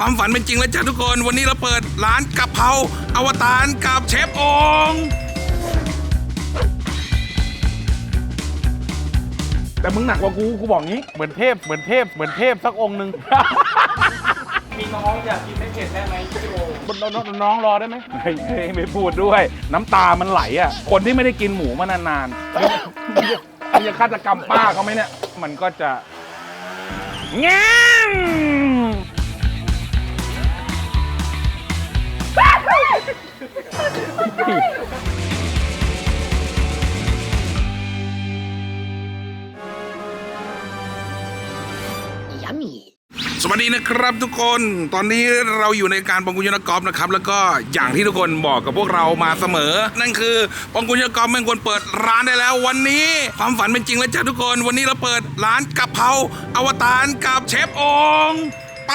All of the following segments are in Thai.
ความฝันเป็นจริงแล้วจ้ะทุกคน วันนี้เราเปิดร้านกะเพราอวตารกับเชฟองค์แต่มึงหนักกว่ากู กูบอกงี้ เหมือนเทพ เหมือนเทพ เหมือนเทพสักองค์หนึ่ง มีน้องอยากกินไม่เผ็ดได้ไหมพี่โอน้องน้องน้องรอได้ไหมไม่ไม่ไม่พูดด้วย น้ำตามันไหลอะ คนที่ไม่ได้กินหมูมานานๆมึงจะมึงจะฆาตกรรมป้าเขาไหมเนี่ย มันก็จะแง้ม สวัสดีนะครับทุกคนตอนนี้เราอยู่ในการปองกุญยนกอล์ฟนะครับ แล้วก็อย่างที่ทุกคนบอกกับพวกเรามาเสมอ นั่นคือปองกุญยนกอล์ฟม่งควรเปิดร้านได้แล้ว วันนี้ความฝันเป็นจริงแล้วจ้ะทุกคน วันนี้เราเปิดร้านกะเพราอวตารกับเชฟองไป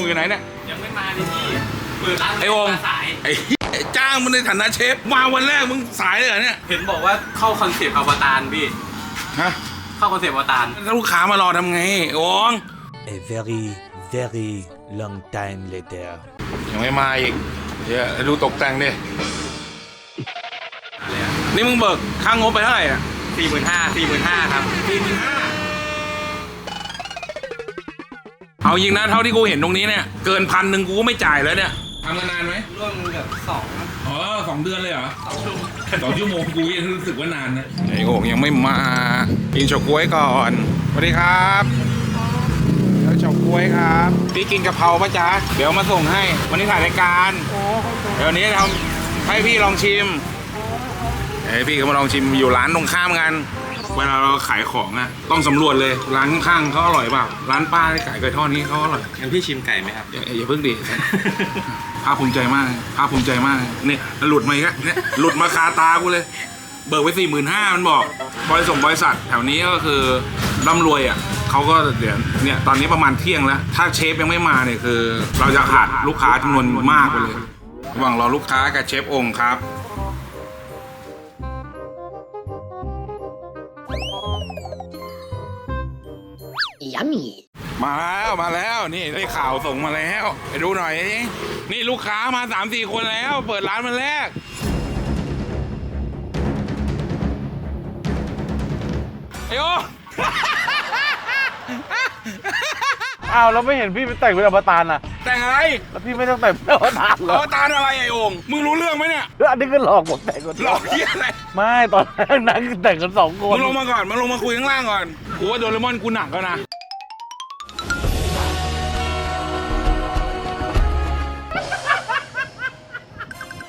งค์อยู่ไหนเนี่ยยังไม่มาเลยพี่เปิดร้านไอ้วงมาสายไอ้เหี้ยจ้างมันในฐานะเชฟมาวันแรกมึงสายเลยเหรอเนี่ยเห็นบอกว่าเข้าคอนเซปต์อวตารพี่ฮะเข้าคอนเซปต์อวตารถ้าลูกค้ามารอทำไงไอ้องค์ A very, very long time later. ยังไม่มาอีกเดี๋ยวดูตกแต่งดินี่มึงเบิกค่างบไปเท่าไหร่อะสี่หมื่นห้าสี่หมื่นห้าครับสี่หมื่นห้า เอายิงนะเท่าที่กูเห็นตรงนี้เนี่ย เกินพันหนึ่งกูก็ไม่จ่ายแล้วเนี่ยทำมานานไหมร่วมกับสองอ๋อสองเดือนเลยเหรอสองชั่วโมงสองชั่วโมงกูยังรู้สึกว่านานนะไอ้โอ่งยังไม่มากินเฉาก๊วยก่อนสวัสดีครับแล้วเฉาก๊วยครับพี่กินกะเพราปะจ๊ะเดี๋ยวมาส่งให้วันนี้ถ่ายรายการเดี๋ยวนี้ทำให้พี่ลองชิมเฮ้ยพี่ก็มาลองชิมอยู่ร้านตรงข้ามกัน เวลาเราขายของอะต้องสำรวจเลยร้านข้างๆเขาอร่อยเปล่าร้านป้าที่ขายไก่ทอดนี้เขาอร่อยงั้นพี่ชิมไก่ไหมครับ อย่าอย่าเพิ่งดิภาคภูมิใจมากภาคภูมิใจมากเนี่ยหลุดมาอีกแล้วเนี่ยหลุดมาคาตากูเลย เบิกไปสี่หมื่นห้ามันบอกบริษัทบริษัทแถวนี้ก็คือร่ำรวยอะเขาก็เดี๋ยวเนี่ยตอนนี้ประมาณเที่ยงแล้ว ถ้าเชฟยังไม่มาเนี่ยคือ เราจะขาดลูกค้าจำนวนมากไปเลยระหว่างรอลูกค้ากับเชฟองค์ครับ มาแล้วมาแล้วนี่ได้ข่าวส่งมาแล้ว ไปดูหน่อยดินี่ลูกค้ามาสามสี่คนแล้ว เปิดร้านมันแรก ไอ้โออ้าวแล้วไม่เห็นพี่ไปแต่งเป็นอวตารน่ะแต่งอะไร แล้วพี่ไม่ต้องแต่งเป็นอวตารเหรออวตารอะไรไอ้โองมึงรู้เรื่องไหมเนี่ยแล้วอันนี้ก็หลอกผมแต่งคนหลอกเหี้ยอะไรไม่ตอนแรกนั้นแต่งกันสองคมึนงลงมาก่อนมาลงมาคุยข้างล่างก่อนกูว่าโดเรมอนกูหนักแล้วนะ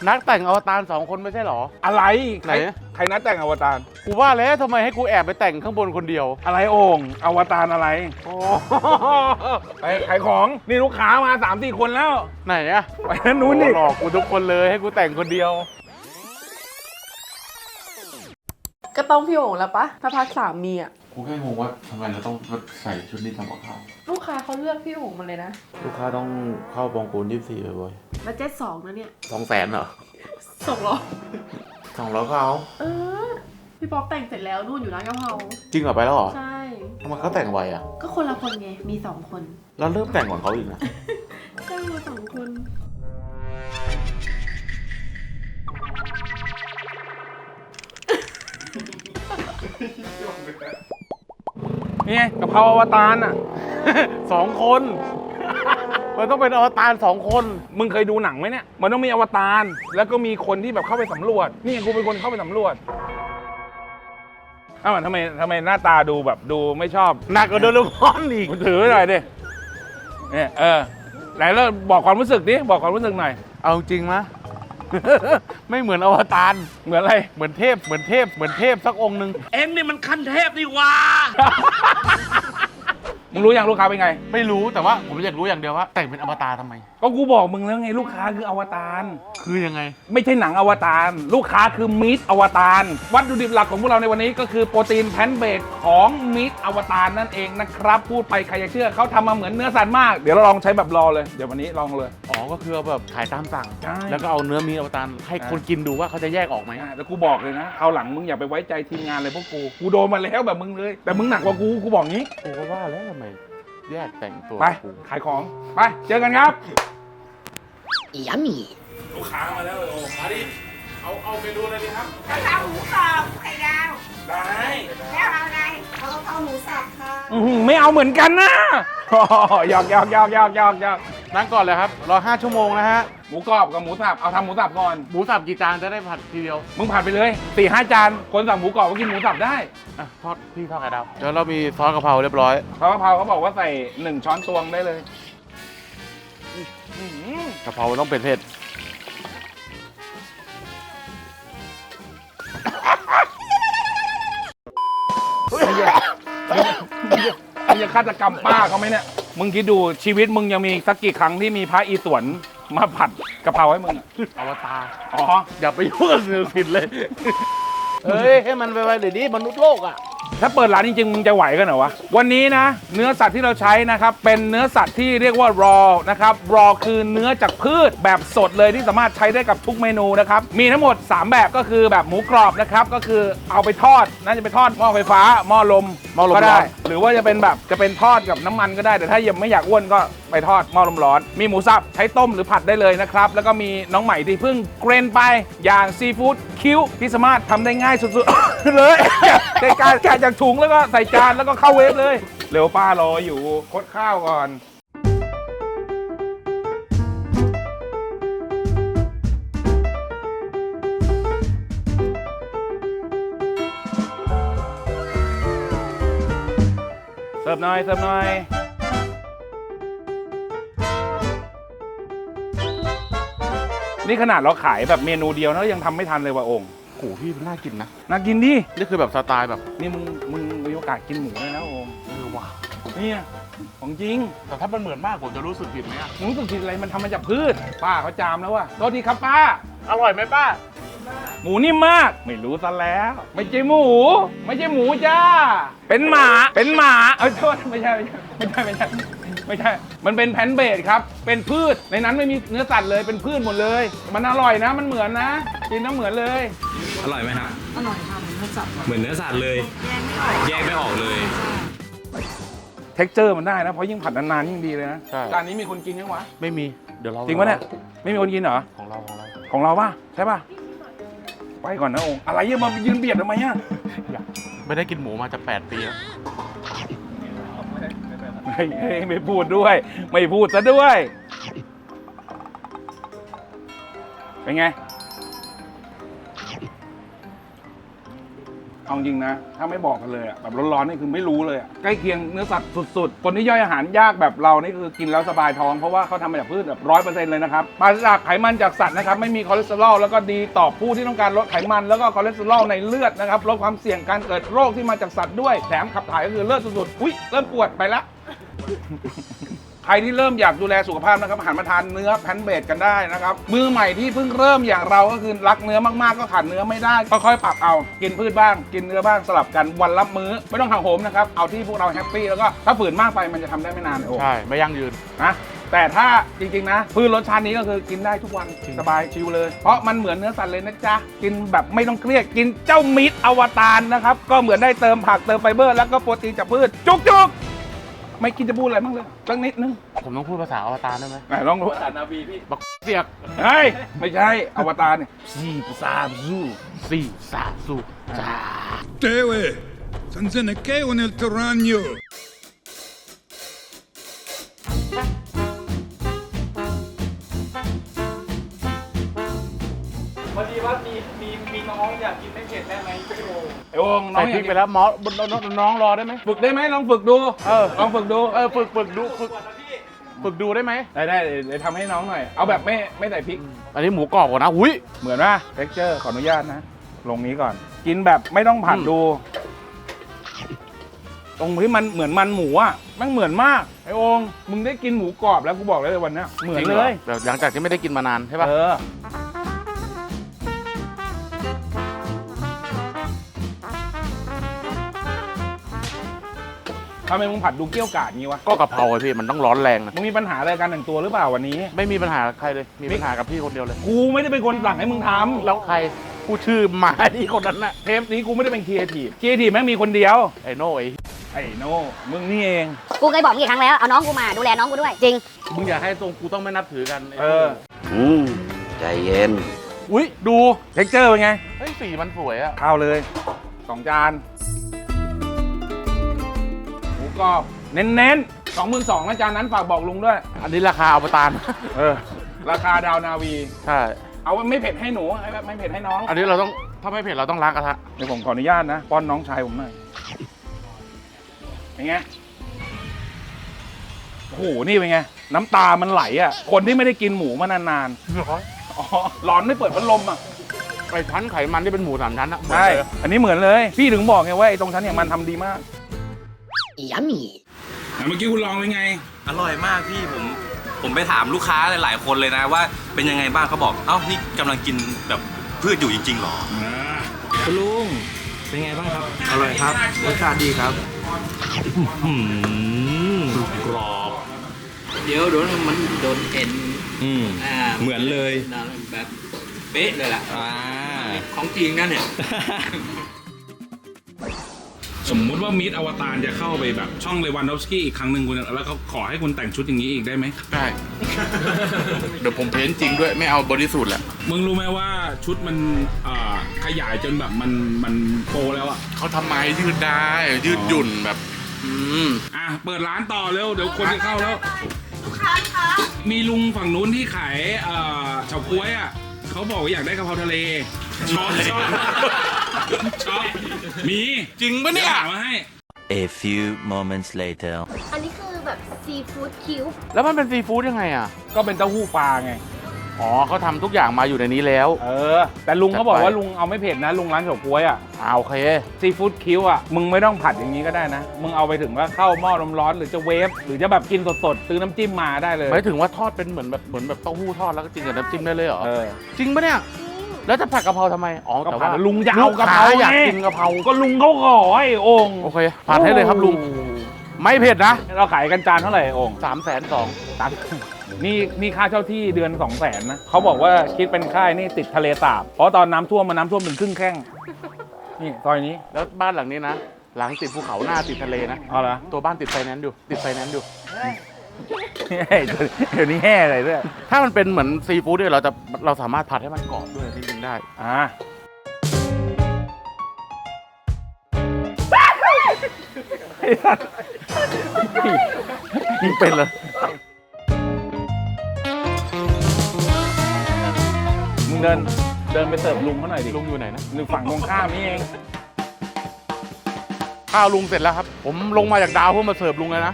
นักแต่งอวตารสองคนไม่ใช่เหรอ อะไรไหน ใครนัดแต่งอวตาร กูว่าแล้วทำไมให้กูแอบไปแต่งข้างบนคนเดียว อะไรโองอวตารอะไรโอ้ไปขายของนี่ลูกค้ามาสามสี่คนแล้วไหนอะไปทางนู้นดิหลอกกูทุกคนเลยให้กูแต่งคนเดียว ก็ต้องพี่โอ่งแล้วปะถ้าพักสามมีอะ กูแค่งงว่าทำไมเราต้องใส่ชุดนี้ทำกับข้าวลูกค้าเขาเลือกพี่โอ่งมาเลยนะลูกค้าต้องเข้าปองกูลยี่สี่บ่อยแล้วเจ็ดสองนะเนี่ยๆสองแสนเหรอส่งเหรอสองร้อยก็เอาเออ พี่ป๊อกแต่งเสร็จแล้วนู่นอยู่ร้านกะเพราจริงเหรอไปแล้วเหรอใช่ทำไมเขาแต่งไวอะ ก็คนละคนไงมีสองคนเราเริ่มแต่งก่อนเขาอีกนะก็มีสองคน นี่ไงกะเพราอวตารอะ สองคน มันต้องเป็นอวตารสองคน มึงเคยดูหนังไหมเนี่ย มันต้องมีอวตาร แล้วก็มีคนที่แบบเข้าไปสำรวจ นี่กูเป็นคนเข้าไปสำรวจอ้าวทำไมทำไมหน้าตาดูแบบดูไม่ชอบหนักกว่าโดเรมอนอีกกูถือไว้หน่อยดิเนี่ยเออไหนแล้วบอกความรู้สึกดิบอกความรู้สึกหน่อย เอาจริงมะ ไม่เหมือนอวตารเหมือนอะไรเหมือนเทพเหมือนเทพเหมือนเทพสักองค์หนึ่งเอ็งนี่มันขั้นเทพดีว่า มึงรู้ยังลูกค้าเป็นไง ไม่รู้แต่ว่าผมอยากรู้อย่างเดียวว่า แต่งเป็นอวตารทำไม ก็กูบอกมึงแล้วไงลูกค้าคืออวตาร คือยังไง ไม่ใช่หนังอวตาร ลูกค้าคือมีดอวตาร วัตถุดิบหลักของพวกเราในวันนี้ก็คือโปรตีนแพลนต์เบสของมีดอวตารนั่นเองนะครับ พูดไปใครจะเชื่อเขาทำมาเหมือนเนื้อสัตว์มาก เดี๋ยวเราลองใช้แบบรอเลย เดี๋ยววันนี้ลองเลย อ๋อ ก็คือเอาแบบขายตามสั่ง ใช่แล้วก็เอาเนื้อมีอวตารให้คนกินดูว่าเขาจะแยกออกไหมอะแล้วกูบอกเลยนะเอาวหลังมึงอย่าไปไว้ใจทีมงานเลยพวกกู กูโดนมาแล้วแบบมึงเลย แต่มึงหนักกว่ากู กูบอกงี้ กูก็ว่าแล้วทำไม แยกแต่งตัวไป กูขายของ ไป เจอกันครับ Yummy. ลูกค้ามาแล้วโอ้มาดิ เอาเอาเมนูอะไรดีครับ กะเพราหมูกรอบไข่ดาว ได้ แล้วเอาอะไรเอากะเพราหมูสับค่ะ อื้อหือไม่เอาเหมือนกันนะอ๋อหยอกหยอกหยอกหยอกหยอกหยอก นั่งก่อนเลยครับรอ5ชั่วโมงนะฮะหมูกรอบกับหมูสับเอาทำหมูสับก่อนหมูสับกี่จานจะได้ผัดทีเดียวมึงผัดไปเลยสี่ห้าจานคนสั่งหมูกรอบก็กินหมูสับได้อะทอดพี่ทอดไข่ดาวเดี๋ยวเรามีซอสกะเพราเรียบร้อยเพราะกะเพราเขาบอกว่าใส่หนึ่งช้อนตวงได้เลยอื้อหือกะเพราต้องเป็นเผ็ดมึงจะฆาตกรรมป้าเขาไหมเนี่ย มึงคิดดูชีวิตมึงยังมีสักกี่ครั้งที่มีพระอีสวนมาผัดกะเพราให้มึงอะอวตารอ๋อ อย่าไปยุ่งกับสื่อผิดเลย เฮ้ย ให้มันไปไวๆเดี๋ยวนี้มนุษย์โลกอะ ถ้าเปิดร้านจริงๆมึงจะไหวกันเหรอวะ วันนี้นะ เนื้อสัตว์ที่เราใช้นะครับ เป็นเนื้อสัตว์ที่เรียกว่า raw นะครับ raw คือเนื้อจากพืชแบบสดเลยที่สามารถใช้ได้กับทุกเมนูนะครับ มีทั้งหมด 3 แบบก็คือแบบหมูกรอบนะครับ ก็คือเอาไปทอดน่าจะไปทอดหม้อไฟฟ้าหม้อลมหม้อลมก็ร้ได้ อน หรือว่าจะเป็นแบบจะเป็นทอดกับน้ำมันก็ได้ แต่ถ้ายังไม่อยากอ้วนก็ไปทอดหม้อลมร้อน มีหมูสับใช้ต้มหรือผัดได้เลยนะครับ แล้วก็มีน้องใหม่ที่เพิ่งเกรนไปอย่างซีฟู้ดคิวที่สามารถทำได้ง่ายสุดๆ เลยในการแกะจากถุงแล้วก็ใส่จานแล้วก็เข้าเวฟเลย เร็วป้ารออยู่คดข้าวก่อน เสิร์ฟหน่อยเสิร์ฟหน่อย นี่ขนาดเราขายแบบเมนูเดียวนะยังทำไม่ทันเลยว่ะองค์โอ้โหพี่มันน่ากินนะ น่ากินดินี่คือแบบสไตล์แบบนี่มึงมึงมีโอกาสกินหมูเลยนะองค์เออว่ะเนี่ยของจริง แต่ถ้ามันเหมือนมากผมจะรู้สึกผิดไหมอะมึงรู้สึกผิดอะไรมันทำมาจากพืช ป้าเขาจามแล้วว่ะโทษทีครับป้า อร่อยไหมป้า หมูนิ่มมาก ไม่รู้ซะแล้ว ไม่ใช่หมู ไม่ใช่หมูจ้า เป็นหมาเป็นหมา เอ้ยโทษไม่ใช่ไม่ใช่ไม่ใช่ไม่ใช่ ไม่ใช่ มันเป็นแพนเบสครับ เป็นพืช ในนั้นไม่มีเนื้อสัตว์เลย เป็นพืชหมดเลย มันอร่อยนะ มันเหมือนนะ กินน้ำเหมือนเลย อร่อยไหมครับ อร่อยค่ะเหมือนเนื้อสัตว์เลย แยกไม่ออกเลย เท็กเจอร์มันได้นะ เพราะยิ่งผัดนานๆยิ่งดีเลยนะใช่ จานนี้มีคนกินยังวะ ไม่มี เดี๋ยวเราจริงปะเนี่ย ไม่มีคนกินเหรอ ของเราของเรา ของเราป่ะ ใช่ป่ะ ไปก่อนนะองค์ อะไรยังมายืนเบียดทำไมอะ ไม่ได้กินหมูมาจะ 8 ปีแล้ว ไม่ไม่พูดด้วย ไม่พูดซะด้วย เป็นไง เอาจริงนะ ถ้าไม่บอกกันเลยอะแบบร้อนๆนี่คือไม่รู้เลยอะใกล้เคียงเนื้อสัตว์สุด ๆ คนที่ย่อยอาหารยากแบบเรานี่คือกินแล้วสบายท้องเพราะว่าเขาทำมาจากพืชแบบร้อยเปอร์เซ็นต์เลยนะครับปราศจากไขมันจากสัตว์นะครับ ไม่มีคอเลสเตอรอลแล้วก็ดีต่อผู้ที่ต้องการลดไขมันแล้วก็คอเลสเตอรอลในเลือดนะครับลดความเสี่ยงการเกิดโรคที่มาจากสัตว์ด้วยแถมขับถ่ายก็คือเลิศสุดๆอุ้ยเริ่มปวดไปละ ใครที่เริ่มอยากดูแลสุขภาพนะครับหันมาทานเนื้อแพนเบดกันได้นะครับมือใหม่ที่เพิ่งเริ่มอย่างเราก็คือรักเนื้อมากๆก็ขาดเนื้อไม่ได้ค่อยๆปรับเอา กินพืชบ้าง กินเนื้อบ้างสลับกันวันละมื้อ ไม่ต้องหักโหมนะครับเอาที่พวกเราแฮปปี้แล้วก็ถ้าฝืนมากไปมันจะทำได้ไม่นานโอ้ใช่ ไม่ยั่งยืน นะแต่ถ้าจริงๆนะพืชรสชาตินี้ก็คือกินได้ทุกวันสบายชิวเลย เพราะมันเหมือนเนื้อสัตว์เลยนะจ๊ะกินแบบไม่ต้องเครียดกินเจ้ามิตรอวตารนะครับก็เหมือนได้เติมผักเติมไฟเบอร์ แล้วก็โปรตีนจากพืชจุกๆ ไม่กินจะพูดอะไรบ้างเลยสักนิดนึงผมต้องพูดภาษาอวตารได้ไหมไหนลองดูสารนาบีพี่บักเสียกเฮ้ยไม่ใช่อวตารเนี่ยซีซาซูสี่สาสูจ้า Te uè, senza ne che o nel terragno. องอยากกินไม่เผ็ดได้ไหมพี่โอไอ้โองน้อใส่งพริกไปแล้วหมอน้องน้องรอได้ไหมฝึกได้ไหมลองฝึกดู เออลองฝึกดูเออฝึกฝึกดูฝึกฝึกดูได้ไหมได้ได้เดี๋ยวเดี๋ยวทำให้น้องหน่อย เอาแบบไม่ไม่ใส่พริก อันนี้หมูกรอบก่อนนะอุ้ย เหมือนว่าเท็กเจอร์ขออนุญาตนะ ลงนี้ก่อน กินแบบไม่ต้องผัดอืม ดู ตรงที่มันเหมือนมันหมูอะแม่งเหมือนมาก ไอ้โองมึงได้กินหมูกรอบแล้วกูบอกเลยวันเนี้ยเหมือนจริงเลหรอยแบบหลังจากที่ไม่ได้กินมานานใช่ป่ะเออ ทำไมมึงผัดดูเกี้ยวกาดงี้วะ ก็กะเพราไอ้พี่มันต้องร้อนแรงนะมึงมีปัญหาอะไรการแต่งตัวหรือเปล่าวันนี้ ไม่มีปัญหากับใครเลย มีปัญหากับพี่คนเดียวเลย กูไม่ได้เป็นคนสั่งให้มึงทำแล้วใครพูดชื่อมาที่คนนั้นน่ะเทปนี้กูไม่ได้เป็นครีเอทีฟครีเอทีฟแม่งมีคนเดียว ไอ้โน่ไอ้ไอ้โน่มึงนี่เอง กูเคยบอกมึงกี่ครั้งแล้ว เอาน้องกูมาดูแลน้องกูด้วย จริง มึงอย่าให้ตรงกูต้องไม่นับถือกันไเอออืม ใจเย็น อุ้ยดูเท็กเจอร์เป็นไง เฮ้ยสีมันสวยอะ ข้าวเลยสองจานหมู กรอบเน้นๆสองหมื่นสองนะจานนั้นฝากบอกลุงด้วย อันนี้ราคาเอาไปตานเออ ราคาดาวนาวี ใช่ เอาไม่เผ็ดให้หนูให้แบบไม่เผ็ดให้น้อง อันนี้เราต้องถ้าไม่เผ็ดเราต้องล้างกระทะเดี๋ยวผมขออนุญาตนะ ป้อนน้องชายผมหน่อยเป็นไงโอ้โหนี่เป็นไง น้ำตามันไหลอะ คนที่ไม่ได้กินหมูมานานๆอ๋อร้อนไม่เปิดพัดลมอะไอ้ชั้นไขมันที่เป็นหมูสามชั้นอะใช่อันนี้เหมือนเลย พี่ถึงบอกไงว่าไอ้ตรงชั้นเนี่ยมันทำดีมาก Yummy. เมื่อกี้คุณลองเป็นไง อร่อยมากพี่ผมผมไปถามลูกค้าหลายๆคนเลยนะว่าเป็นยังไงบ้างเขาบอกเอ้านี่กำลังกินแบบพืชอยู่จริงๆหรอคุณลุงเป็นไงบ้างครับอร่อยครับรสชาติดีครับอืมกรอบ เดี๋ยวโดนมันโดนเอ็นอืม อ่าเหมือนเลย แบบเป๊ะเลยล่ะ อ่า ของจริงนั่นเนี่ย สมมุติว่ามิดอวตารจะเข้าไปแบบช่องเลวันดอฟสกี้อีกครั้งหนึ่งคุณแล้วเขาขอให้คุณแต่งชุดอย่างนี้อีกได้ไหมได้ เดี๋ยวผมเพ้นจริงด้วยไม่เอาบริสุทธิ์แหละมึงรู้ไหมว่าชุดมันอ่าขยายจนแบบมันมันโปรแล้วอะเขาทำไมยืดได้ ยืดหยุ่นแบบ อืม อะเปิดร้านต่อเร็วเดี๋ยวคนจะเข้าแล้ว ลูกค้าคะมีลุงฝั่งนู้นที่ขายเอ่อเฉาก๊วยอะ เขาบอกว่าอยากได้กะเพราทะเลชอบชอบชอบมีจริงปะเนี่ยดี๋วหามาให้ A few moments later อันนี้คือแบบซีฟู้ดคิวแล้วมันเป็นซีฟู้ดยังไงอะ ก็เป็นเต้าหู้ปลาไง อ๋อเขาทำทุกอย่างมาอยู่ในนี้แล้ว เออ แต่ลุงเขาบอกจัดไปว่าลุงเอาไม่เผ็ดนะ ลุงร้านเฉาก๊วยอะอ่าโอเค ซีฟู้ดคิวอะมึงไม่ต้องผัดอย่างนี้ก็ได้นะ มึงเอาไปถึงว่าเข้าหม้อน้ำร้อนหรือจะเวฟหรือจะแบบกินสดๆซื้อน้ำจิ้มมาได้เลยหมายถึงว่าทอดเป็นเหมือนแบบเหมือนแบบเต้าหู้ทอดแล้วก็กินกับน้ำจิ้มได้เลยเหรอ เออจริงปะเนี่ย แล้วจะผัดกะเพราทำไม อ๋อก็แต่ผัดว่าลุงจะเอากะเพราลูค้อยากไงกินกะเพรา ก็ลุงเขาขอไอ้โองค์โอเค ผัดให้เลยครับลุง ไม่เผ็ดนะ เราขายกันจานเท่าไหร่โองค์สามแสนสองตังค์ นี่นี่ค่าเช่าที่เดือน2องแสนนะเขาบอกว่าคิดเป็นค่ายนี่ติดทะเลสาบ เพราะตอนน้ำท่วมมันน้ำท่วมถึงครึ่งแข้ง นี่ซอยนี้แล้วบ้านหลังนี้นะ หลังติดภูเขาหน้าติดทะเลนะ เอาละตัวบ้านติดไฟแนนซ์อยู่ ติดไฟแนนซ์อยู่ เดี๋ยวนี้แห่อะไรด้วยถ้ามันเป็นเหมือนซีฟู้ดด้วยเราจะเราสามารถผัดให้มันกรอบด้วยจริงๆได้ อ่ายิงเป็นเลย เดินเดินไปเสิร์ฟลุงเขาหน่อยดิลุงอยู่ไหนนะหรือฝั่งตรงข้ามนี่เองข้าวลุงเสร็จแล้วครับ ผมลงมาจากดาวเพื่อมาเสิร์ฟลุงเลยนะ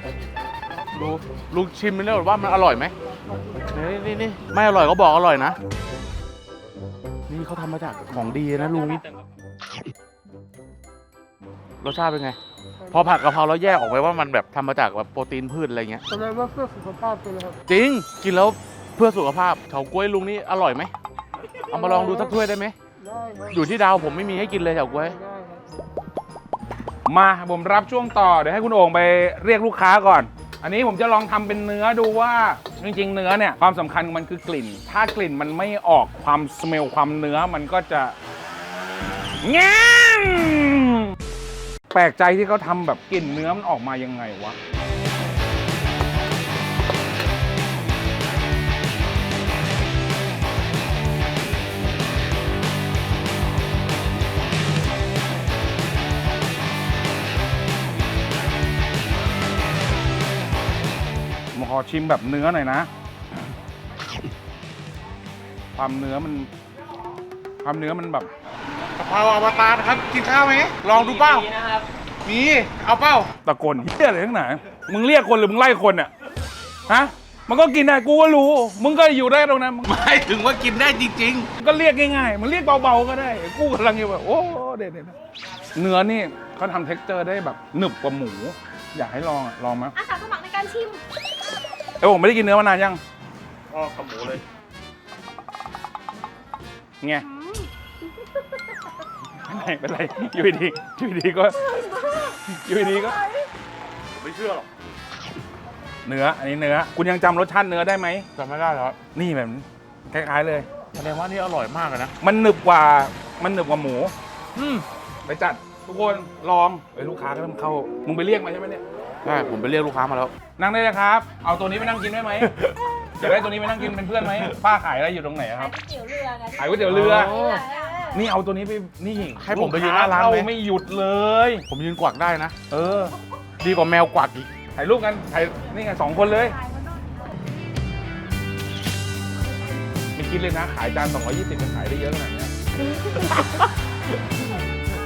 ดูลุงชิมมันแล้วว่ามันอร่อยไหมนี่นี่นี่ไม่อร่อยก็บอกอร่อยนะ นี่เขาทำมาจากของดีนะลุงรสชาติเป็นไง พอผัดกะเพราแล้วแยกออกไปว่ามันแบบทำมาจากแบบโปรตีนพืชอะไรเงี้ยแสดงว่าเพื่อสุขภาพใช่ไหมครับ จริง กินแล้วเพื่อสุขภาพเฉาก๊วยลุงนี่อร่อยไหม เอามาลองดูสักถ้วยได้ไหมอยู่ที่ดาวผมไม่มีให้กินเลยเฉาก๊วยมาผมรับช่วงต่อ เดี๋ยวให้คุณโอ่งไปเรียกลูกค้าก่อน อันนี้ผมจะลองทำเป็นเนื้อดูว่า จริง ๆ เนื้อเนี่ยความสำคัญของมันคือกลิ่น ถ้ากลิ่นมันไม่ออกความสเมลความเนื้อมันก็จะแง่มแปลกใจที่เขาทำแบบกลิ่นเนื้อมันออกมายังไงวะ อชิมแบบเนื้อหน่อยนะ ความเนื้อมัน ความเนื้อมันแบบกะเพราอวตารครับ กินข้าวไหมลองดูเป้ามีเอาเป้าตะโกนเฮียอะไรทั้งหนามึงเรียกคนหรือมึงไล่คนอะฮะมันก็กินได้กูก็รู้ มึงก็อยู่ได้ตรงนั้นมึงหมายถึงว่ากินได้จริงก็เรียกง่ายๆมึงเรียกเบาๆก็ได้ กูกำลังอยู่แบบ โอ้เด็ดๆเนื้อนี่เขาทำเท็กเจอร์ได้แบบหนึบกว่าหมู อยากให้ลองอะลองมั้ยอาสาสมัครในการชิม เอ้ยผมไม่ได้กินเนื้อมานานยังก็กับหมูเลยไงไม่เป็นไรอยู่ดีอยู่ดีก็อยู่ดีก็ไม่เชื่อหรอกเนื้ออันนี้เนื้อ คุณยังจำรสชาติเนื้อได้ไหมจำไม่ได้แล้วนี่แบบคล้ายๆเลย แสดงว่านี่อร่อยมากเลยนะ มันหนึบกว่ามันหนึบกว่าหมู อืมไปจัดทุกคนลองเอ้ยลูกค้าก็เริ่มเข้า มึงไปเรียกมาใช่ไหมเนี่ย ใช่ผมไปเรียกลูกค้ามาแล้ว นั่งได้เลยครับ เอาตัวนี้ไปนั่งกินได้ไหมอยากได้ตัวนี้ไปนั่งกินเป็นเพื่อนไหมป้าขายอะไรอยู่ตรงไหนอะครับเตี๋ยวเรือไงขายก๋วยเตี๋ยวเรือโอ้นี่เอาตัวนี้ไปนี่ให้ผมไปยืนหน้าร้านไหม ลูกค้เข้ไม่หยุดเลย ผมยืนกวักได้นะ เออดีกว่าแมวกวักอีก ถ่ายรูปกันถ่ายนี่ไงสองคนเลยไม่คิดเลยนะขายจาน220มันขายได้เยอะขนาดเนี้ย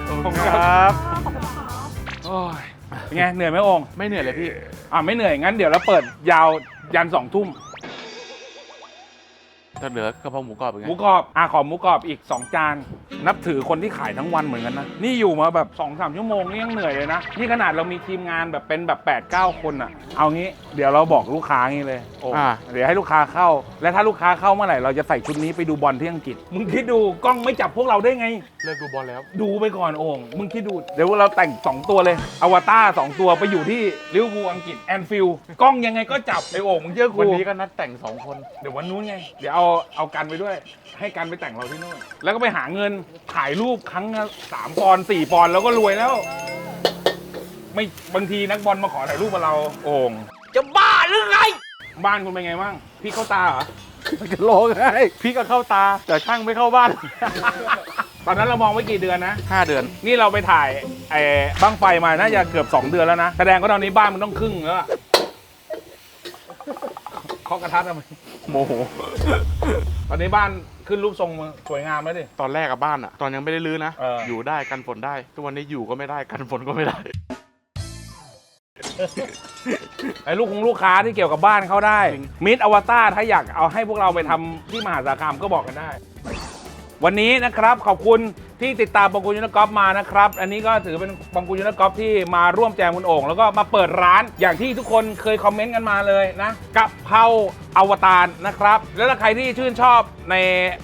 ขอบคุณครับ โอ้ย เป็นไงเหนื่อยไหมโองค์ไม่เหนื่อยเลยพี่ อะไม่เหนื่อยงั้นเดี๋ยวเราเปิดยาวยันสองทุ่ม ถ้าเหลือกะเพราหมูกรอบเป็นหไงมูกรอบอะขอหมูกรอบอีก 2 จาน นับถือคนที่ขายทั้งวันเหมือนกันนะ นี่อยู่มาแบบ2อสชั่วโมงนี่ยังเหนื่อยเลยนะ นี่ขนาดเรามีทีมงานแบบเป็นแบบ8ปดเคนอะเอางี้ เดี๋ยวเราบอกลูกค้างี้เลยโอ้อ่าเดี๋ยวให้ลูกค้าเข้า และถ้าลูกค้าเข้าเมื่อไหร่เราจะใส่ชุดนี้ไปดูบอลที่อังกฤษ มึงคิดดูกล้องไม่จับพวกเราได้ไง เลิกดูบอลแล้ว ดูไปก่อนโอ่งมึงคิดดู เดี๋ยวเราแต่ง 2 ตัวเลย อวตารสองตัวไปอยู่ที่ลิเวอร์พูลอังกฤษแอนฟิลด์กล้องยังไงก็จับไอโอ่งมึงเชื่อกูวันนี้ก็นัดแต่งสองคน เดี๋ยววันนู้นไง เดี๋ยวเอาเอากันไปด้วย ให้กันไปแต่งเราที่นู่น แล้วก็ไปหาเงินถ่ายรูปครั้งละสามปอนด์สี่ปอนด์แล้วก็รวยแล้ว ไม่บางทีนักบอลมาขอถ่ายรูปกับเราโอ่งจะบ้าหรือไง บ้านคุณเป็นไงบ้างพี่เข้าตาเหรอจะร้องไห้พี่ก็เข้าตา แต่ช่างไม่เข้าบ้าน ตอนนั้นเรามองไว้กี่เดือนนะ ห้าเดือน นี่เราไปถ่ายไอ้บ้างไฟมาน่าจะเกือบ 2 เดือนแล้วนะ แสดงว่าตอนนี้บ้านมันต้องครึ่งแล้วอะเคาะกระทัดทำไม โมโห ตอนนี้บ้านขึ้นรูปทรงมาสวยงามแล้วดิ ตอนแรกกับบ้านอะตอนยังไม่ได้รื้อนะเออ อยู่ได้กันฝนได้ ทุกวันนี้อยู่ก็ไม่ได้กันฝนก็ไม่ได้ ไอ้ลูกของลูกค้าที่เกี่ยวกับบ้านเขาได้ จริง มิดอวตารถ้าอยากเอาให้พวกเราไปทำที่มหาสารคามก็บอกกันได้ วันนี้นะครับขอบคุณที่ติดตามบังกุยุนกอล์ฟมานะครับ อันนี้ก็ถือเป็นบังกุยุนกอล์ฟที่มาร่วมแจมคุณโอ่งแล้วก็มาเปิดร้านอย่างที่ทุกคนเคยคอมเมนต์กันมาเลยนะกะเพราอวตารนะครับ แล้วถ้าใครที่ชื่นชอบใน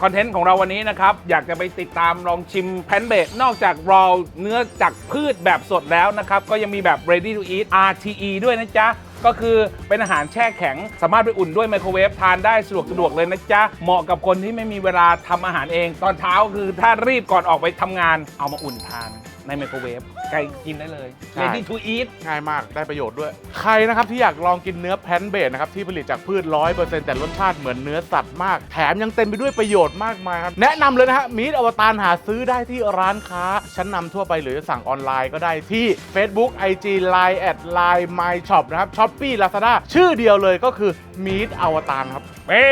คอนเทนต์ของเราวันนี้นะครับ อยากจะไปติดตามลองชิมแพนเบดนอกจากรอเนื้อจากพืชแบบสดแล้วนะครับ ก็ยังมีแบบ ready to eat RTE ด้วยนะจ๊ะ ก็คือเป็นอาหารแช่แข็ง สามารถไปอุ่นด้วยไมโครเวฟทานได้สะดวกสะดวกเลยนะจ๊ะ เหมาะกับคนที่ไม่มีเวลาทำอาหารเอง ตอนเช้าคือถ้ารีบก่อนออกไปทำงานเอามาอุ่นทานในไมโครเวฟไก่กินได้เลย ใช่ ready to eat ง่ายมากได้ประโยชน์ด้วย ใครนะครับที่อยากลองกินเนื้อแพลนต์เบสนะครับที่ผลิตจากพืช100%แต่รสชาติเหมือนเนื้อสัตว์มาก แถมยังเต็มไปด้วยประโยชน์มากมายครับ แนะนำเลยนะฮะมีดอวตารหาซื้อได้ที่ร้านค้า ชั้นนำทั่วไปหรือจะสั่งออนไลน์ก็ได้ที่ Facebook IG Line แอด Line My Shop นะครับ Shopee Lazada ชื่อเดียวเลยก็คือมีดอวตารครับ เป้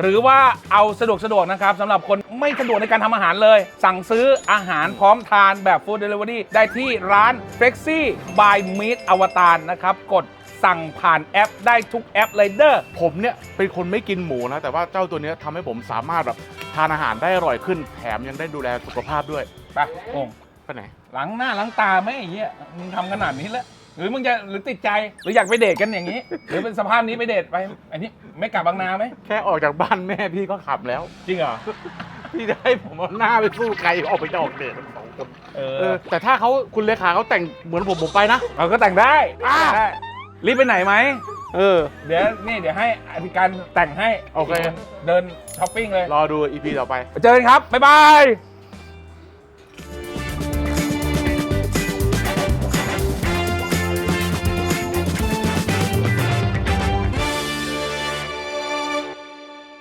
หรือว่าเอาสะดวกสะดวกนะครับสำหรับคนไม่สะดวกในการทำอาหารเลย สั่งซื้ออาหารพร้อมทานแบบ Food Delivery ได้ที่ร้าน f l e x i by Meat อวตารนะครับ กดสั่งผ่านแอปได้ทุกแอปเลยเด้อผมเนี่ยเป็นคนไม่กินหมูนะ แต่ว่าเจ้าตัวเนี้ยทำให้ผมสามารถแบบทานอาหารได้อร่อยขึ้น แถมยังได้ดูแลสุขภาพด้วยไปโอ่งไปไหน หลังหน้าหลังตาไหมไอ้เหี้ยมึงทำขนาดนี้แล้วหรือมึงจะหรือติดใจหรืออยากไปเดทกันอย่างนี้ หรือเป็นสภาพนี้ไปเดทไปอันนี้ไม่กลับบางนาไหมแค่ออกจากบ้านแม่พี่ก็ขับแล้ว จริงเหรอ พี่จะให้ผมเอาหน้าไปสู้ใครออกไปจะออกเดท กันสองคนเอเออแต่ถ้าเขาคุณเลขาเขาแต่งเหมือนผมผมไปนะ เราก็แต่งได้อ่าแต่งได้รีบไปไหนไหม เออ เดี๋ยวนี่เดี๋ยวให้อธิการแต่งให้โอเค เดินช้อปปิ้งเลย รอดูอีพีต่อไป เจอกันครับ บ๊ายบาย